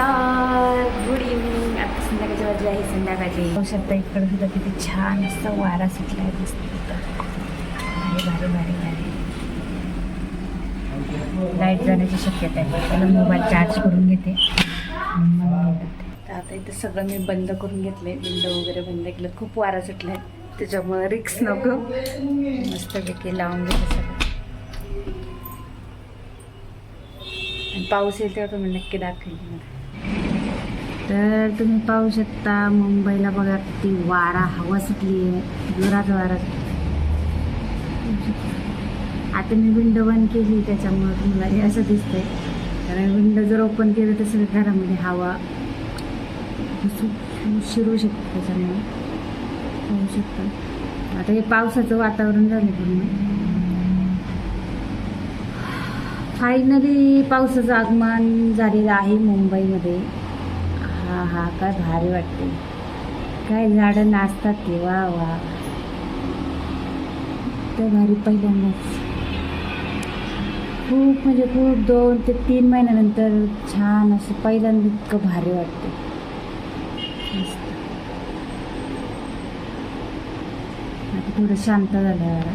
नमस्कार. Good evening आता संध्याकाळची वाजली आहे संध्याकाळची. पाहू शकता इकडं सुद्धा किती छान असं वारा सुटला आहे मस्त भारी भारी भारी भारी. लाइट जाण्याची शक्यता आहे. त्याला मोबाईल चार्ज करून घेते. आता इथं सगळं मी बंद करून घेतले विंडो वगैरे बंद केलं. खूप वारा सुटला आहे त्याच्यामुळे रिक्स नको. मस्तपैकी लावून घेते सगळं. पाऊस येईल तेव्हा तुम्ही नक्की दाखवेल तुम्हाला. तर तुम्ही पाहू शकता मुंबईला बघा किती वारा हवा सुटली आहे. जोरात वारा. आता मी विंडो बंद केली त्याच्यामुळे तुम्हाला हे असं दिसतंय. कारण विंडो जर ओपन केलं तर सगळं घरामध्ये हवा शिरू शकते त्याच्यामुळे. होऊ शकता. आता हे पावसाचं वातावरण झालं पूर्ण. फायनली पावसाचं आगमन झालेलं आहे मुंबईमध्ये. हा हा काय भारी वाटते. काय झाडं नाचतात ते वा वा. तर भारी पहिल्यांदाच. खूप म्हणजे खूप दोन ते तीन महिन्यानंतर छान असं पहिल्यांदा इतकं भारी वाटते. आता थोडं शांत झालं जरा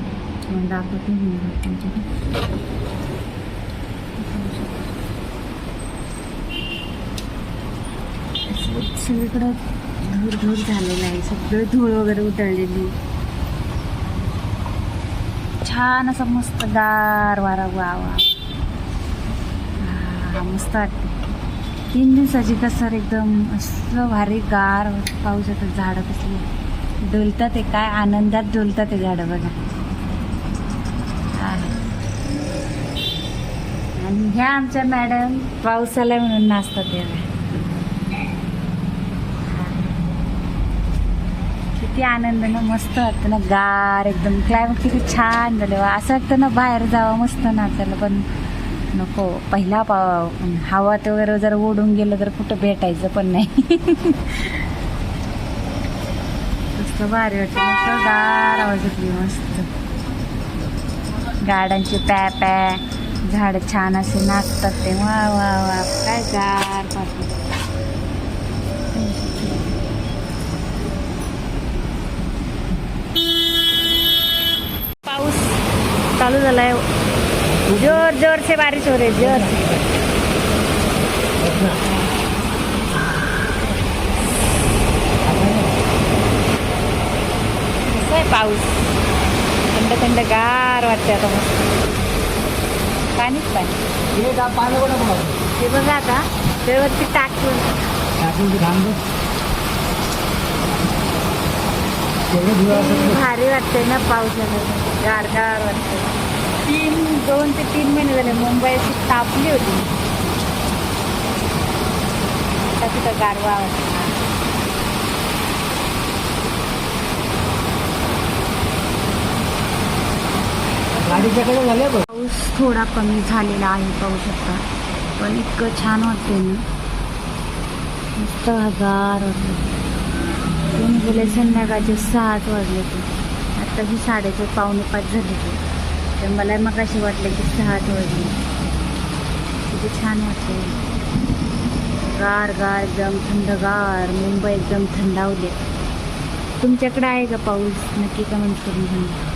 मग दाखवते. तुमच्याकडे असं सगळीकडं धूर धूर झालेलं आहे. सगळं धूळ वगैरे उतरलेली. छान असा मस्त गार वारा वा वा. हा, मस्त वाटते. तीन दिवसाची कसर एकदम असं भारी गार पाऊस पावसाचं झाडं कसली. डोलतात ते काय आनंदात डोलतात ते झाडं बघा. आणि ह्या आमच्या मॅडम पाऊस आलाय म्हणून नाचतात या किती आनंद ना मस्त वाटतं ना गार एकदम. क्लायमेट किती छान झालं. असं वाटतं ना बाहेर जावं मस्त नाचायला पण नको. पहिला पा हवात वगैरे जर ओढून गेलं तर कुठं भेटायचं पण नाही. मस्त भारी वाटतं. मस्त गार आवाज येतली मस्त. गाड्यांची पॅ पॅ. झाड छान असे नाचतात ते. वा वा वा. काय गार वाटतं चालू झालाय. जोर जोर से बारिश हो रही है, जोर. से आहे पाऊस? थंड थंड गार वाटते आता मस्त. पाणीच पाणी. ते बघा आता त्यावरती टाकून. भारी वाटते ना पावसामध्ये गार गार वाटते. तीन दोन ते तीन महिने झाले मुंबई अशी तापली होती. आता तिथं गारवा वाटते पाऊस थोडा कमी झालेला आहे पाहू शकता. पण इतकं छान वाटते ना. मस्त गार वाटतं कोणी गेले संध्याकाळचे सहाच वाजले ते आता ही साडेचे पावणे पाच झाले तर मला मग अशी वाटले की सहा धुळली किती छान वाटते गार गार एकदम थंडगार. मुंबई एकदम थंडावले. तुमच्याकडे आहे का पाऊस? नक्की कमेंट करून सांगा.